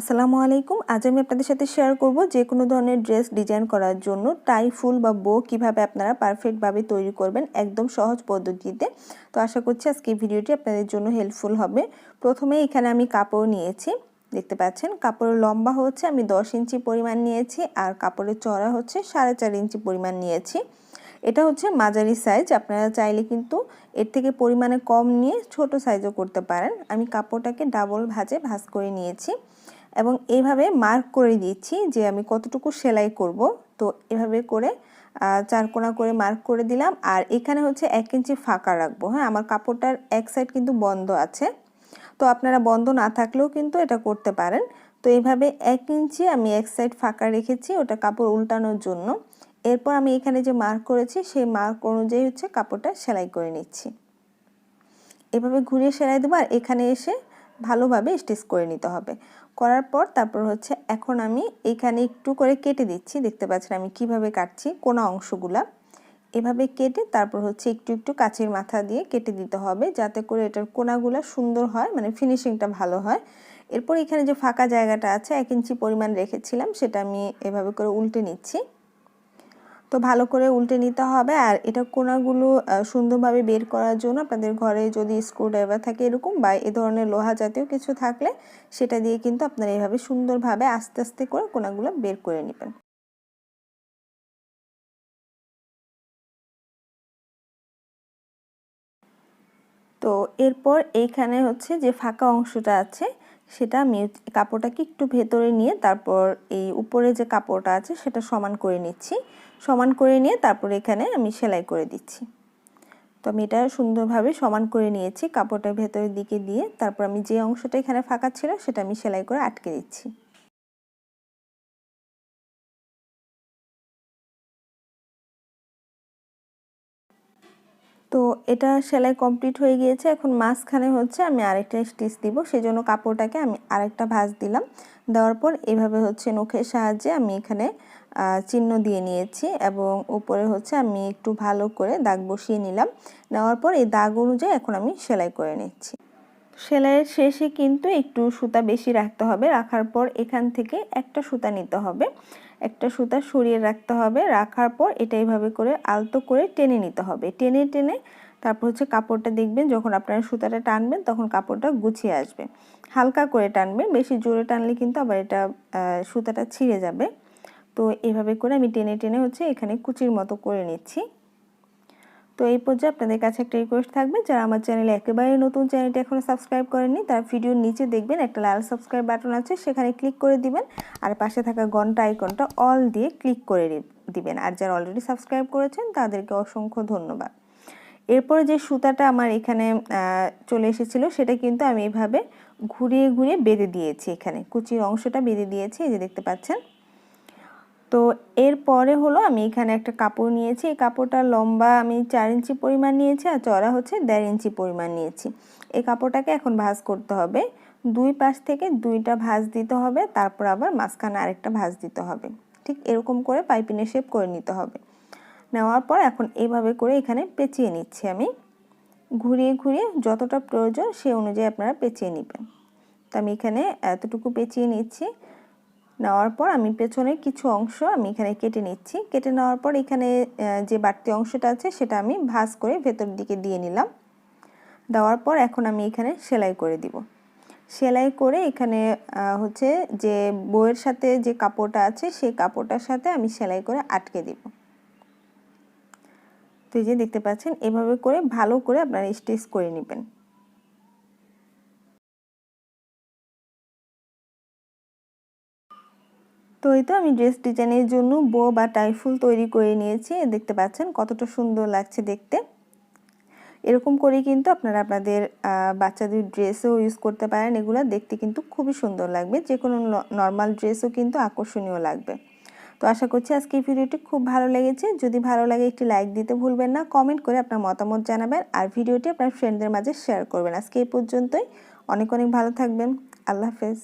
আসসালামু আলাইকুম। আজ আমি আপনাদের সাথে শেয়ার করব যে কোনো ধরনের ড্রেস ডিজাইন করার জন্য টাই ফুল বা বো কীভাবে আপনারা পারফেক্টভাবে তৈরি করবেন একদম সহজ পদ্ধতিতে। তো আশা করছি আজকে ভিডিওটি আপনাদের জন্য হেল্পফুল হবে। প্রথমে এখানে আমি কাপড় নিয়েছি, দেখতে পাচ্ছেন? কাপড়ের লম্বা হচ্ছে, আমি দশ ইঞ্চি পরিমাণ নিয়েছি আর কাপড়ের চড়া হচ্ছে সাড়ে চার ইঞ্চি পরিমাণ নিয়েছি। এটা হচ্ছে মাঝারি সাইজ আপনারা চাইলে কিন্তু এর থেকে পরিমাণে কম নিয়ে ছোট সাইজও করতে পারেন। আমি কাপড়টাকে ডাবল ভাজে ভাজ করে নিয়েছি। এবং এইভাবে মার্ক করে দিচ্ছি যে আমি কতটুকু সেলাই করব। তো এভাবে করে চার কোনা করে মার্ক করে দিলাম। আর এখানে হচ্ছে এক ইঞ্চি ফাঁকা রাখব। হ্যাঁ আমার কাপড়টার এক সাইড কিন্তু বন্ধ আছে। তো আপনারা বন্ধ না থাকলেও কিন্তু এটা করতে পারেন। তো এইভাবে এক ইঞ্চি আমি এক সাইড ফাঁকা রেখেছি ওটা কাপড় উল্টানোর জন্য। এরপর আমি এখানে যে মার্ক করেছি, সেই মার্ক অনুযায়ী হচ্ছে কাপড়টা সেলাই করে নিচ্ছি। এভাবে ঘুরিয়ে সেলাই দেবো। আর এখানে এসে ভালোভাবে স্টিচ করে নিতে হবে। করার পর তারপর হচ্ছে এখন আমি এখানে একটু করে কেটে দিচ্ছি। দেখতে পাচ্ছেন আমি কীভাবে কাটছি কোনা অংশগুলা। এভাবে কেটে তারপর হচ্ছে একটু একটু কাছের মাথা দিয়ে কেটে দিতে হবে যাতে করে এটার কোনাগুলো সুন্দর হয় মানে ফিনিশিংটা ভালো হয়। এরপর এখানে যে ফাঁকা জায়গাটা আছে, এক ইঞ্চি পরিমাণ রেখেছিলাম, সেটা আমি এভাবে করে উল্টে নিচ্ছি। তো ভালো করে উল্টে নিতে হবে। আর এটা কোনাগুলো সুন্দরভাবে বের করার জন্য আপনাদের ঘরে যদি স্ক্রুড্রাইভার থাকে এরকম বা এ ধরনের লোহা জাতীয় কিছু থাকলে, সেটা দিয়ে কিন্তু আপনারা এভাবে সুন্দরভাবে আস্তে আস্তে করে কোনাগুলো বের করে নেবেন। তো এরপর এইখানে হচ্ছে যে ফাঁকা অংশটা আছে, সেটা আমি কাপড়টাকে একটু ভেতরে নিয়ে তারপর এই উপরে যে কাপড়টা আছে সেটা সমান করে নিচ্ছি। সমান করে নিয়ে তারপর এখানে আমি সেলাই করে দিচ্ছি। তো আমি এটা সুন্দরভাবে সমান করে নিয়েছি, কাপড়টা ভেতরের দিকে দিয়ে। তারপর আমি যে অংশটা এখানে ফাঁকা ছিল সেটা আমি সেলাই করে আটকে দিচ্ছি। তো এটা সেলাই কমপ্লিট হয়ে গিয়েছে। এখন মাঝখানে হচ্ছে আমি আরেকটা স্টিচ দিব। সেজন্য কাপড়টাকে আমি আরেকটা ভাঁজ দিলাম। দেওয়ার পর এভাবে হচ্ছে নখের সাহায্যে আমি এখানে চিহ্ন দিয়ে নিয়েছি এবং উপরে হচ্ছে আমি একটু ভালো করে দাগ বসিয়ে নিলাম। নেওয়ার পর এই দাগ অনুযায়ী এখন আমি সেলাই করে নিচ্ছি। সেলাইয়ের শেষে কিন্তু একটু সুতা বেশি রাখতে হবে। রাখার পর এখান থেকে একটা সুতা নিতে হবে। একটা সুতা সরিয়ে রাখতে হবে। রাখার পর এটা এইভাবে করে আলতো করে টেনে নিতে হবে। টেনে টেনে তারপর হচ্ছে কাপড়টা দেখবেন, যখন আপনারা সুতাটা টানবেন তখন কাপড়টা গুছিয়ে আসবে। হালকা করে টানবেন, বেশি জোরে টানলে কিন্তু আবার এটা সুতাটা ছিঁড়ে যাবে। তো এভাবে করে আমি টেনে টেনে হচ্ছে এখানে কুচির মতো করে নিচ্ছি। তো এই পর্যায়ে আপনাদের কাছে একটা রিকোয়েস্ট থাকবে, যারা আমার চ্যানেলে একেবারে নতুন চ্যানেলটি এখনও সাবস্ক্রাইব করেননি, তার ভিডিওর নিচে দেখবেন একটা লাল সাবস্ক্রাইব বাটন আছে, সেখানে ক্লিক করে দিবেন, আর পাশে থাকা ঘণ্টা আইকনটা অল দিয়ে ক্লিক করে দিবেন। আর যারা অলরেডি সাবস্ক্রাইব করেছেন, তাদেরকে অসংখ্য ধন্যবাদ। এরপরে যে সুতাটা আমার এখানে চলে এসেছিল, সেটা কিন্তু আমি এভাবে ঘুরিয়ে ঘুরিয়ে বেঁধে দিয়েছি এখানে। কুচির অংশটা বেঁধে দিয়েছি, এই যে দেখতে পাচ্ছেন। তো এরপরে হলো আমি এখানে একটা কাপড় নিয়েছি। এই কাপড়টা লম্বা আমি চার ইঞ্চি পরিমাণ নিয়েছি আর চড়া হচ্ছে দেড় ইঞ্চি পরিমাণ নিয়েছি। এই কাপড়টাকে এখন ভাজ করতে হবে। দুই পাশ থেকে দুইটা ভাজ দিতে হবে, তারপর আবার মাঝখানে আরেকটা ভাজ দিতে হবে। ঠিক এরকম করে পাইপিনের শেপ করে নিতে হবে। নেওয়ার পর এখন এইভাবে করে এখানে পেঁচিয়ে নিচ্ছি আমি। ঘুরিয়ে ঘুরিয়ে যতটা প্রয়োজন সে অনুযায়ী আপনারা পেঁচিয়ে নেবেন। তো আমি এখানে এতটুকু পেঁচিয়ে নিচ্ছি। নেওয়ার পর আমি পেছনে কিছু অংশ আমি এখানে কেটে নিচ্ছি। কেটে নেওয়ার পর এখানে যে বাড়তি অংশটা আছে সেটা আমি ভাজ করে ভেতর দিকে দিয়ে নিলাম। দেওয়ার পর এখন আমি এখানে সেলাই করে দিব। সেলাই করে এখানে হচ্ছে যে বইয়ের সাথে যে কাপড়টা আছে সেই কাপড়টার সাথে আমি সেলাই করে আটকে দিব। তো যে দেখতে পাচ্ছেন, এভাবে করে ভালো করে আপনারা স্টিচ করে নেবেন। তো এই তো আমি ড্রেস ডিজাইনের জন্য বো বা টাইফুল তৈরি করে নিয়েছি। দেখতে পাচ্ছেন কতটা সুন্দর লাগছে দেখতে। এরকম করে কিন্তু আপনারা আপনাদের বাচ্চাদের ড্রেসও ইউজ করতে পারেন। এগুলো দেখতে কিন্তু খুবই সুন্দর লাগবে। যে কোনো নর্মাল ড্রেসও কিন্তু আকর্ষণীয় লাগবে। তো আশা করছি আজকে এই ভিডিওটি খুব ভালো লেগেছে। যদি ভালো লাগে একটি লাইক দিতে ভুলবেন না কমেন্ট করে আপনার মতামত জানাবেন। আর ভিডিওটি আপনার ফ্রেন্ডদের মাঝে শেয়ার করবেন। আজকে এই পর্যন্তই। অনেক অনেক ভালো থাকবেন। আল্লাহ হাফেজ।